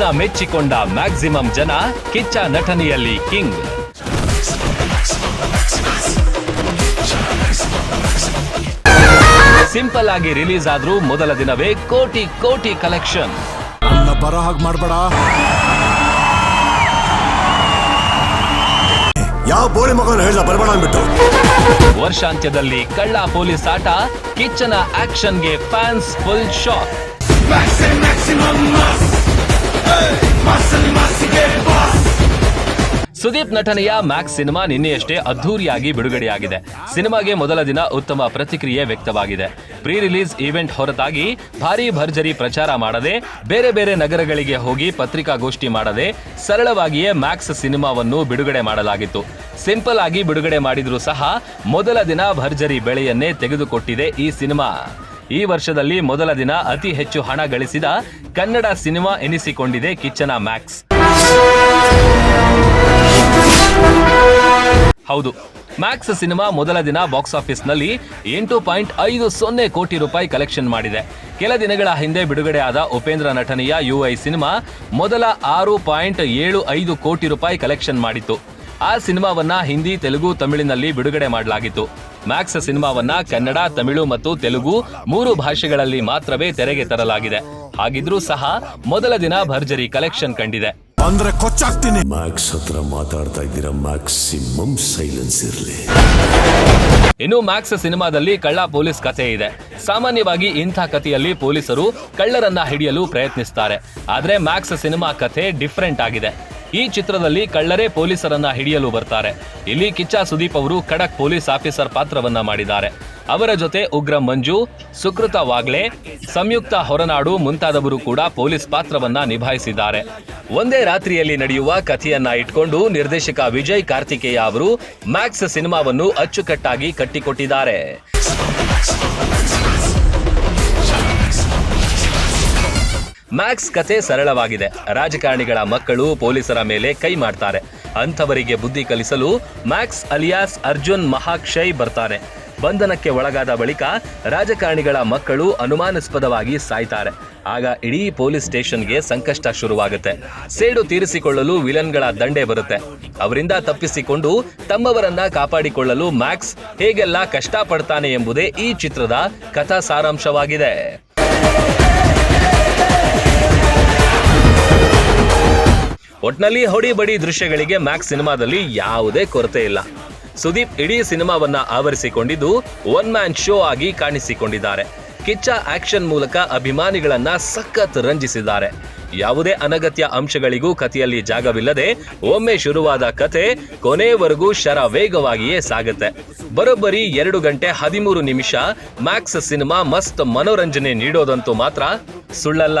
ನ ಮೆಚ್ಚಿಕೊಂಡ ಮ್ಯಾಕ್ಸಿಮಮ್ ಜನ ಕಿಚ್ಚ ನಟನೆಯಲ್ಲಿ ಕಿಂಗ್. ಸಿಂಪಲ್ ಆಗಿ ರಿಲೀಸ್ ಆದ್ರೂ ಮೊದಲ ದಿನವೇ ಕೋಟಿ ಕೋಟಿ ಕಲೆಕ್ಷನ್. ಬರೋ ಹಾಗೆ ಮಾಡ್ಬೇಡ. ಯಾವ ಬೋಳಿ ಮಗನ ಹೇಳ ಬರಬೇಡ ಅಂದ್ಬಿಟ್ಟು. ವರ್ಷಾಂತ್ಯದಲ್ಲಿ ಕಳ್ಳ ಪೊಲೀಸ್ ಆಟ ಕಿಚ್ಚನ ಆಕ್ಷನ್ಗೆ ಫ್ಯಾನ್ಸ್ ಫುಲ್ ಶಾಕ್ ಸುದೀಪ್ ನಟನೆಯ ಮ್ಯಾಕ್ಸ್ ಸಿನಿಮಾ ನಿನ್ನೆಯಷ್ಟೇ ಅದ್ಧೂರಿಯಾಗಿ ಬಿಡುಗಡೆಯಾಗಿದೆ. ಸಿನಿಮಾಗೆ ಮೊದಲ ದಿನ ಉತ್ತಮ ಪ್ರತಿಕ್ರಿಯೆ ವ್ಯಕ್ತವಾಗಿದೆ. ಪ್ರೀ ರಿಲೀಸ್ ಈವೆಂಟ್ ಹೊರತಾಗಿ ಭಾರೀ ಭರ್ಜರಿ ಪ್ರಚಾರ ಮಾಡದೆ, ಬೇರೆ ಬೇರೆ ನಗರಗಳಿಗೆ ಹೋಗಿ ಪತ್ರಿಕಾಗೋಷ್ಠಿ ಮಾಡದೆ, ಸರಳವಾಗಿಯೇ ಮ್ಯಾಕ್ಸ್ ಸಿನಿಮಾವನ್ನು ಬಿಡುಗಡೆ ಮಾಡಲಾಗಿತ್ತು. ಸಿಂಪಲ್ ಆಗಿ ಬಿಡುಗಡೆ ಮಾಡಿದರೂ ಸಹ ಮೊದಲ ದಿನ ಭರ್ಜರಿ ಬೆಳೆಯನ್ನೇ ತೆಗೆದುಕೊಟ್ಟಿದೆ ಈ ಸಿನಿಮಾ. ಈ ವರ್ಷದಲ್ಲಿ ಮೊದಲ ದಿನ ಅತಿ ಹೆಚ್ಚು ಹಣ ಗಳಿಸಿದ ಕನ್ನಡ ಸಿನಿಮಾ ಎನಿಸಿಕೊಂಡಿದೆ ಕಿಚ್ಚನ ಮ್ಯಾಕ್ಸ್. ಹೌದು, ಮ್ಯಾಕ್ಸ್ ಸಿನಿಮಾ ಮೊದಲ ದಿನ ಬಾಕ್ಸ್ ಆಫೀಸ್ನಲ್ಲಿ ಎಂಟು ಪಾಯಿಂಟ್ ಐದು ಸೊನ್ನೆ ಕೋಟಿ ರೂಪಾಯಿ ಕಲೆಕ್ಷನ್ ಮಾಡಿದೆ. ಕೆಲ ದಿನಗಳ ಹಿಂದೆ ಬಿಡುಗಡೆಯಾದ ಉಪೇಂದ್ರ ನಟನೆಯ ಯುಐ ಸಿನಿಮಾ ಮೊದಲ ಆರು ಪಾಯಿಂಟ್ ಏಳು ಐದು ಕೋಟಿ ರೂಪಾಯಿ ಕಲೆಕ್ಷನ್ ಮಾಡಿತ್ತು. ಆ ಸಿನಿಮಾವನ್ನ ಹಿಂದಿ, ತೆಲುಗು, ತಮಿಳಿನಲ್ಲಿ ಬಿಡುಗಡೆ ಮಾಡಲಾಗಿತ್ತು. ಮ್ಯಾಕ್ಸ್ ಸಿನಿಮಾವನ್ನ ಕನ್ನಡ ತಮಿಳು ಮತ್ತು ತೆಲುಗು ಮೂರು ಭಾಷೆಗಳಲ್ಲಿ ಮಾತ್ರವೇ ತೆರೆಗೆ ತರಲಾಗಿದೆ. ಹಾಗಿದ್ರೂ ಸಹ ಮೊದಲ ದಿನ ಭರ್ಜರಿ ಕಲೆಕ್ಷನ್ ಕಂಡಿದೆ. ಅಂದ್ರೆ ಕೊಚ್ಚಾಗ್ತೀನಿ. ಮ್ಯಾಕ್ಸ್ ಹತ್ರ ಮಾತಾಡ್ತಾ ಇದ್ದೀರಾ? ಮ್ಯಾಕ್ಸಿಮಮ್ ಸೈಲೆನ್ಸ್ ಇರಲಿ. ಇನ್ನು ಮ್ಯಾಕ್ಸ್ ಸಿನಿಮಾದಲ್ಲಿ ಕಳ್ಳ ಪೊಲೀಸ್ ಕಥೆ ಇದೆ. ಸಾಮಾನ್ಯವಾಗಿ ಇಂಥ ಕಥೆಯಲ್ಲಿ ಪೊಲೀಸರು ಕಳ್ಳರನ್ನ ಹಿಡಿಯಲು ಪ್ರಯತ್ನಿಸ್ತಾರೆ. ಆದ್ರೆ ಮ್ಯಾಕ್ಸ್ ಸಿನಿಮಾ ಕಥೆ ಡಿಫ್ರೆಂಟ್ ಆಗಿದೆ. ಈ ಚಿತ್ರದಲ್ಲಿ ಕಳ್ಳರೇ ಪೊಲೀಸರನ್ನ ಹಿಡಿಯಲು ಬರ್ತಾರೆ. ಇಲ್ಲಿ ಕಿಚ್ಚ ಸುದೀಪ್ ಅವರು ಖಡಕ್ ಪೊಲೀಸ್ ಆಫೀಸರ್ ಪಾತ್ರವನ್ನ ಮಾಡಿದ್ದಾರೆ. ಅವರ ಜೊತೆ ಉಗ್ರ ಮಂಜು, ಸುಕೃತ ವಾಗ್ಲೆ, ಸಂಯುಕ್ತ ಹೊರನಾಡು ಮುಂತಾದವರು ಕೂಡ ಪೊಲೀಸ್ ಪಾತ್ರವನ್ನ ನಿಭಾಯಿಸಿದ್ದಾರೆ. ಒಂದೇ ರಾತ್ರಿಯಲ್ಲಿ ನಡೆಯುವ ಕಥೆಯನ್ನ ಇಟ್ಕೊಂಡು ನಿರ್ದೇಶಕ ವಿಜಯ್ ಕಾರ್ತಿಕೇಯ ಅವರು ಮ್ಯಾಕ್ಸ್ ಸಿನಿಮಾವನ್ನು ಅಚ್ಚುಕಟ್ಟಾಗಿ ಕಟ್ಟಿಕೊಟ್ಟಿದ್ದಾರೆ. ಮ್ಯಾಕ್ಸ್ ಕತೆ ಸರಳವಾಗಿದೆ. ರಾಜಕಾರಣಿಗಳ ಮಕ್ಕಳು ಪೊಲೀಸರ ಮೇಲೆ ಕೈ ಮಾಡ್ತಾರೆ. ಅಂಥವರಿಗೆ ಬುದ್ಧಿ ಕಲಿಸಲು ಮ್ಯಾಕ್ಸ್ ಅಲಿಯಾಸ್ ಅರ್ಜುನ್ ಮಹಾಕ್ಷಯ್ ಬರ್ತಾರೆ. ಬಂಧನಕ್ಕೆ ಒಳಗಾದ ಬಳಿಕ ರಾಜಕಾರಣಿಗಳ ಮಕ್ಕಳು ಅನುಮಾನಾಸ್ಪದವಾಗಿ ಸಾಯ್ತಾರೆ. ಆಗ ಇಡೀ ಪೊಲೀಸ್ ಸ್ಟೇಷನ್ಗೆ ಸಂಕಷ್ಟ ಶುರುವಾಗುತ್ತೆ. ಸೇಡು ತೀರಿಸಿಕೊಳ್ಳಲು ವಿಲನ್ಗಳ ದಂಡೆ ಬರುತ್ತೆ. ಅವರಿಂದ ತಪ್ಪಿಸಿಕೊಂಡು ತಮ್ಮವರನ್ನ ಕಾಪಾಡಿಕೊಳ್ಳಲು ಮ್ಯಾಕ್ಸ್ ಹೇಗೆಲ್ಲ ಕಷ್ಟಪಡ್ತಾನೆ ಎಂಬುದೇ ಈ ಚಿತ್ರದ ಕಥಾ ಸಾರಾಂಶವಾಗಿದೆ. ಒಟ್ನಲ್ಲಿ ಹೊಡಿ ಬಡಿ ದೃಶ್ಯಗಳಿಗೆ ಮ್ಯಾಕ್ಸ್ ಸಿನಿಮಾದಲ್ಲಿ ಯಾವುದೇ ಕೊರತೆ ಇಲ್ಲ. ಸುದೀಪ್ ಇಡೀ ಸಿನಿಮಾವನ್ನ ಆವರಿಸಿಕೊಂಡಿದ್ದು ಒನ್ ಮ್ಯಾನ್ ಶೋ ಆಗಿ ಕಾಣಿಸಿಕೊಂಡಿದ್ದಾರೆ. ಕಿಚ್ಚ ಆಕ್ಷನ್ ಮೂಲಕ ಅಭಿಮಾನಿಗಳನ್ನ ಸಖತ್ ರಂಜಿಸಿದ್ದಾರೆ. ಯಾವುದೇ ಅನಗತ್ಯ ಅಂಶಗಳಿಗೂ ಕಥೆಯಲ್ಲಿ ಜಾಗವಿಲ್ಲದೆ ಒಮ್ಮೆ ಶುರುವಾದ ಕಥೆ ಕೊನೆಯವರೆಗೂ ಶರ ವೇಗವಾಗಿಯೇ ಸಾಗುತ್ತೆ. ಬರೋಬ್ಬರಿ ಎರಡು ಗಂಟೆ ಹದಿಮೂರು ನಿಮಿಷ ಮ್ಯಾಕ್ಸ್ ಸಿನಿಮಾ ಮಸ್ತ್ ಮನೋರಂಜನೆ ನೀಡೋದಂತೂ ಮಾತ್ರ ಸುಳ್ಳಲ್ಲ.